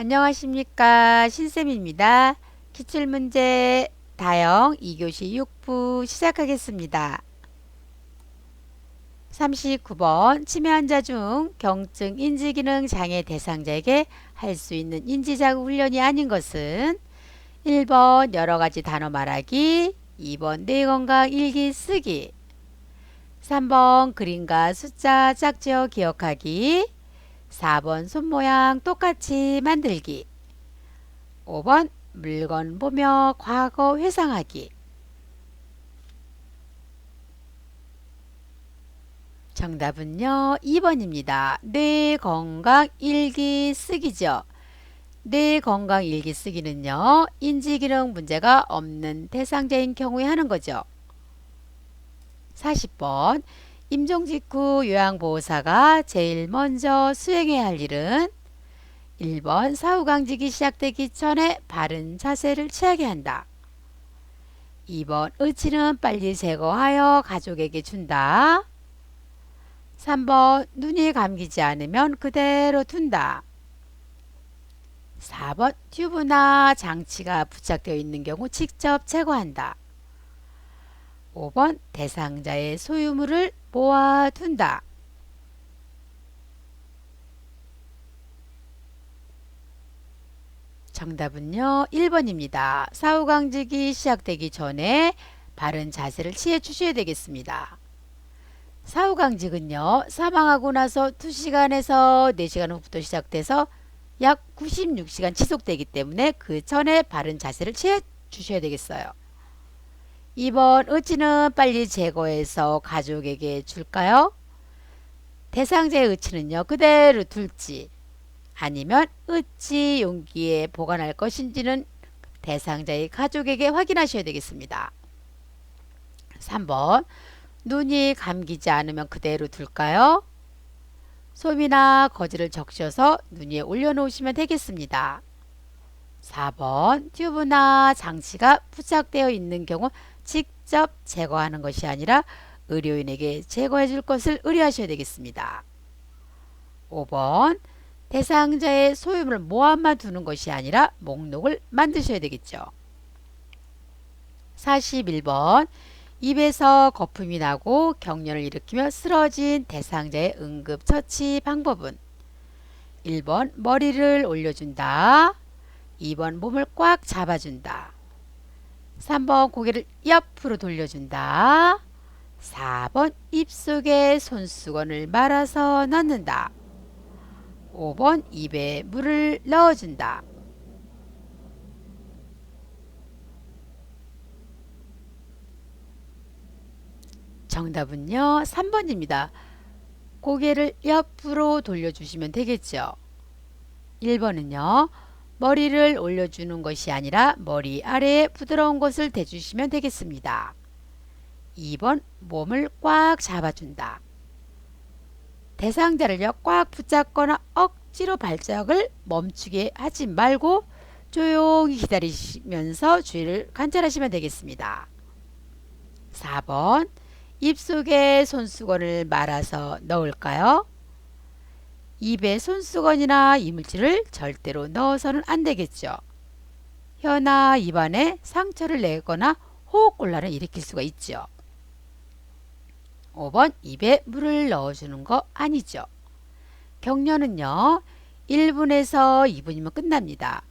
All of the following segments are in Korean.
안녕하십니까 신쌤입니다. 기출문제 다영 2교시 6부 시작하겠습니다. 39번 치매 환자 중 경증 인지기능 장애 대상자에게 할 수 있는 인지자극 훈련이 아닌 것은 1번 여러가지 단어 말하기 2번 뇌건강 일기 쓰기 3번 그림과 숫자 짝지어 기억하기 4번 손모양 똑같이 만들기 5번 물건 보며 과거 회상하기 정답은요 2번입니다. 뇌 건강 일기 쓰기죠. 뇌 건강 일기 쓰기는요 인지기능 문제가 없는 대상자인 경우에 하는 거죠. 40번 임종 직후 요양보호사가 제일 먼저 수행해야 할 일은 1번 사후강직이 시작되기 전에 바른 자세를 취하게 한다. 2번 의치는 빨리 제거하여 가족에게 준다. 3번 눈이 감기지 않으면 그대로 둔다. 4번 튜브나 장치가 부착되어 있는 경우 직접 제거한다. 5번 대상자의 소유물을 모아둔다. 정답은요 1번입니다. 사후강직이 시작되기 전에 바른 자세를 취해 주셔야 되겠습니다. 사후강직은요 사망하고 나서 2시간에서 4시간 후부터 시작돼서 약 96시간 지속되기 때문에 그 전에 바른 자세를 취해 주셔야 되겠어요. 2번 의치는 빨리 제거해서 가족에게 줄까요? 대상자의 의치는요 그대로 둘지 아니면 의치 용기에 보관할 것인지는 대상자의 가족에게 확인하셔야 되겠습니다. 3번 눈이 감기지 않으면 그대로 둘까요? 솜이나 거즈를 적셔서 눈 위에 올려놓으시면 되겠습니다. 4번 튜브나 장치가 부착되어 있는 경우 직접 제거하는 것이 아니라 의료인에게 제거해 줄 것을 의뢰하셔야 되겠습니다. 5번 대상자의 소유물을 모아만 두는 것이 아니라 목록을 만드셔야 되겠죠. 41번 입에서 거품이 나고 경련을 일으키며 쓰러진 대상자의 응급처치 방법은 1번 머리를 올려준다. 2번 몸을 꽉 잡아준다. 3번 고개를 옆으로 돌려준다. 4번 입속에 손수건을 말아서 넣는다. 5번 입에 물을 넣어준다. 정답은요 3번입니다. 고개를 옆으로 돌려주시면 되겠죠. 1번은요 머리를 올려주는 것이 아니라 머리 아래에 부드러운 것을 대주시면 되겠습니다. 2번 몸을 꽉 잡아준다. 대상자를요 꽉 붙잡거나 억지로 발작을 멈추게 하지 말고 조용히 기다리시면서 주의를 관찰하시면 되겠습니다. 4번 입속에 손수건을 말아서 넣을까요? 입에 손수건이나 이물질을 절대로 넣어서는 안 되겠죠. 혀나 입안에 상처를 내거나 호흡곤란을 일으킬 수가 있죠. 5번 입에 물을 넣어주는 거 아니죠. 격려는요. 1분에서 2분이면 끝납니다.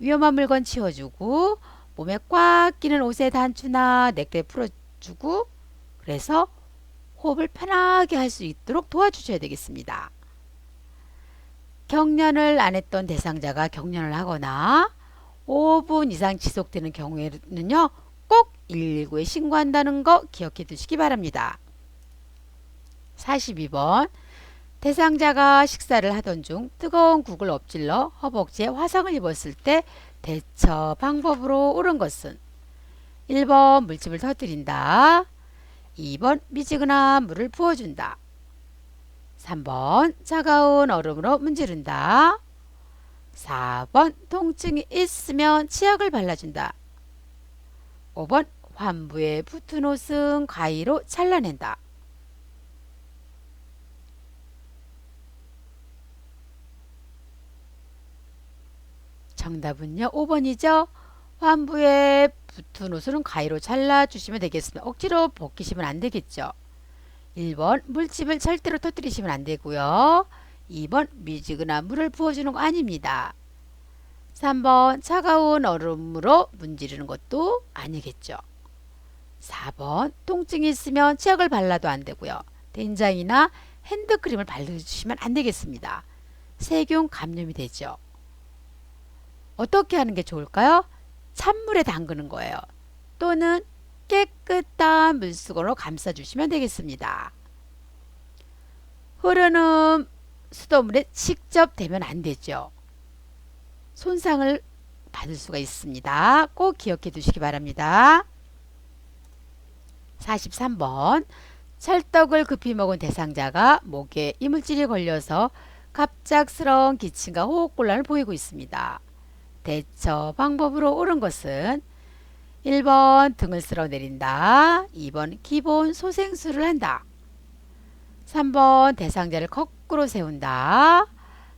위험한 물건 치워주고 몸에 꽉 끼는 옷의 단추나 넥타이 풀어주고 그래서 호흡을 편하게 할 수 있도록 도와주셔야 되겠습니다. 경련을 안 했던 대상자가 경련을 하거나 5분 이상 지속되는 경우에는요. 꼭 119에 신고한다는 거 기억해 두시기 바랍니다. 42번 대상자가 식사를 하던 중 뜨거운 국을 엎질러 허벅지에 화상을 입었을 때 대처 방법으로 옳은 것은 1번 물집을 터뜨린다. 2번 미지근한 물을 부어준다. 3번 차가운 얼음으로 문지른다. 4번 통증이 있으면 치약을 발라준다. 5번 환부에 붙은 옷은 가위로 잘라낸다. 정답은요. 5번이죠. 환부에 붙은 옷은 가위로 잘라주시면 되겠습니다. 억지로 벗기시면 안 되겠죠. 1번 물집을 절대로 터뜨리시면 안 되고요. 2번 미지근한 물을 부어주는 거 아닙니다. 3번 차가운 얼음으로 문지르는 것도 아니겠죠. 4번 통증이 있으면 치약을 발라도 안 되고요. 된장이나 핸드크림을 발라주시면 안 되겠습니다. 세균 감염이 되죠. 어떻게 하는 게 좋을까요? 찬물에 담그는 거예요. 또는 깨끗한 물수건으로 감싸주시면 되겠습니다. 흐르는 수돗물에 직접 대면 안 되죠. 손상을 받을 수가 있습니다. 꼭 기억해 두시기 바랍니다. 43번 찰떡을 급히 먹은 대상자가 목에 이물질이 걸려서 갑작스러운 기침과 호흡곤란을 보이고 있습니다. 대처 방법으로 옳은 것은 1번 등을 쓸어 내린다. 2번 기본 소생술을 한다. 3번 대상자를 거꾸로 세운다.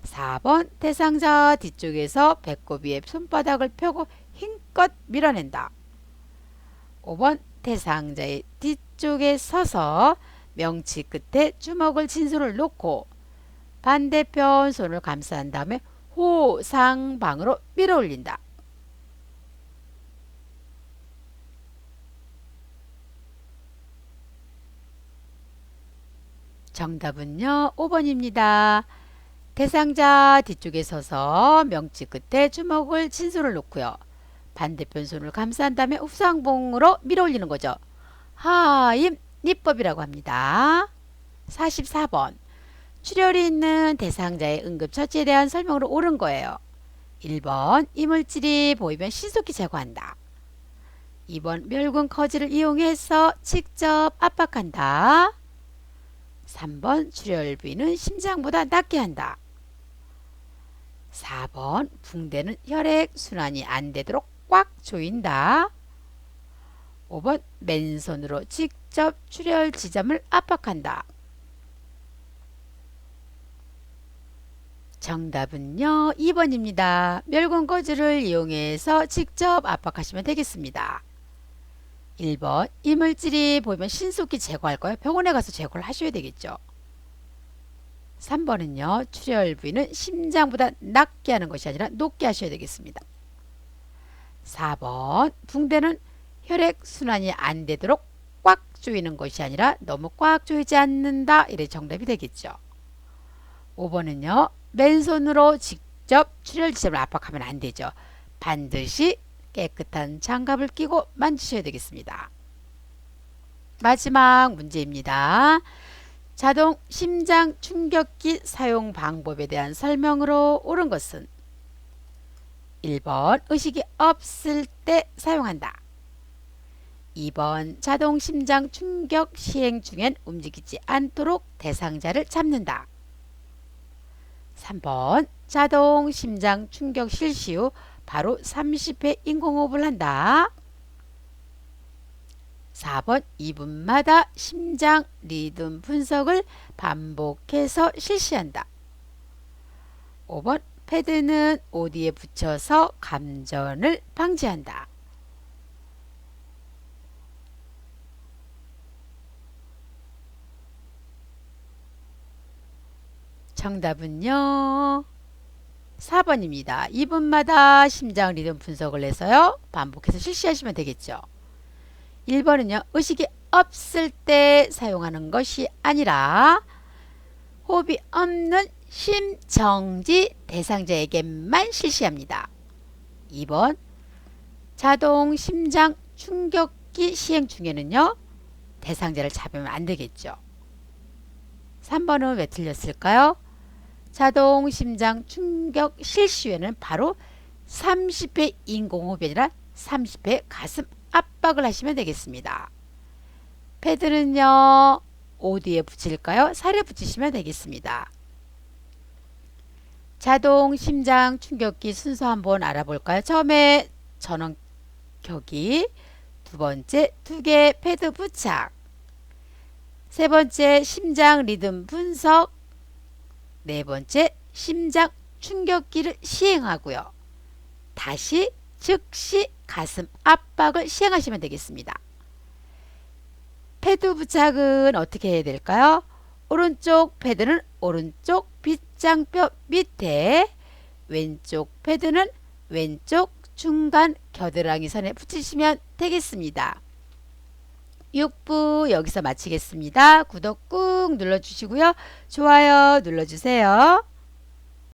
4번 대상자 뒤쪽에서 배꼽 위에 손바닥을 펴고 힘껏 밀어낸다. 5번 대상자의 뒤쪽에 서서 명치 끝에 주먹을 진손을 놓고 반대편 손을 감싼 다음에 호상방으로 밀어 올린다. 정답은요. 5번입니다. 대상자 뒤쪽에 서서 명치 끝에 주먹을 친손을 놓고요. 반대편 손을 감싼 다음에 후상봉으로 밀어 올리는 거죠. 하임 니법이라고 합니다. 44번 출혈이 있는 대상자의 응급처치에 대한 설명으로 옳은 거예요. 1번 이물질이 보이면 신속히 제거한다. 2번 멸군 커지를 이용해서 직접 압박한다. 3번 출혈 부위는 심장보다 낮게 한다. 4번 붕대는 혈액 순환이 안 되도록 꽉 조인다. 5번 맨손으로 직접 출혈 지점을 압박한다. 정답은요. 2번입니다. 멸군 거즈를 이용해서 직접 압박하시면 되겠습니다. 1번 이물질이 보이면 신속히 제거할 거예요. 병원에 가서 제거를 하셔야 되겠죠. 3번은요. 출혈 부위는 심장보다 낮게 하는 것이 아니라 높게 하셔야 되겠습니다. 4번 붕대는 혈액 순환이 안 되도록 꽉 조이는 것이 아니라 너무 꽉 조이지 않는다. 이래 정답이 되겠죠. 5번은요. 맨손으로 직접 출혈 지점을 압박하면 안 되죠. 반드시 깨끗한 장갑을 끼고 만지셔야 되겠습니다. 마지막 문제입니다. 자동 심장 충격기 사용 방법에 대한 설명으로 옳은 것은 1번 의식이 없을 때 사용한다. 2번 자동 심장 충격 시행 중엔 움직이지 않도록 대상자를 잡는다. 3번 자동 심장 충격 실시 후 바로 30회 인공호흡을 한다. 4번 2분마다 심장 리듬 분석을 반복해서 실시한다. 5번 패드는 어디에 붙여서 감전을 방지한다. 정답은요. 4번입니다. 2분마다 심장 리듬 분석을 해서요. 반복해서 실시하시면 되겠죠. 1번은요. 의식이 없을 때 사용하는 것이 아니라 호흡이 없는 심정지 대상자에게만 실시합니다. 2번 자동 심장 충격기 시행 중에는요. 대상자를 잡으면 안 되겠죠. 3번은 왜 틀렸을까요? 자동 심장 충격 실시에는 바로 30회 인공호흡이 아니라 30회 가슴 압박을 하시면 되겠습니다. 패드는요. 어디에 붙일까요? 살에 붙이시면 되겠습니다. 자동 심장 충격기 순서 한번 알아볼까요? 처음에 전원켜기, 두 번째 두 개 패드 부착, 세 번째 심장 리듬 분석, 네 번째 심장 충격기를 시행하고요. 다시 즉시 가슴 압박을 시행하시면 되겠습니다. 패드 부착은 어떻게 해야 될까요? 오른쪽 패드는 오른쪽 빗장뼈 밑에 왼쪽 패드는 왼쪽 중간 겨드랑이 선에 붙이시면 되겠습니다. 6부 여기서 마치겠습니다. 구독 꾹 눌러주시고요. 좋아요 눌러주세요.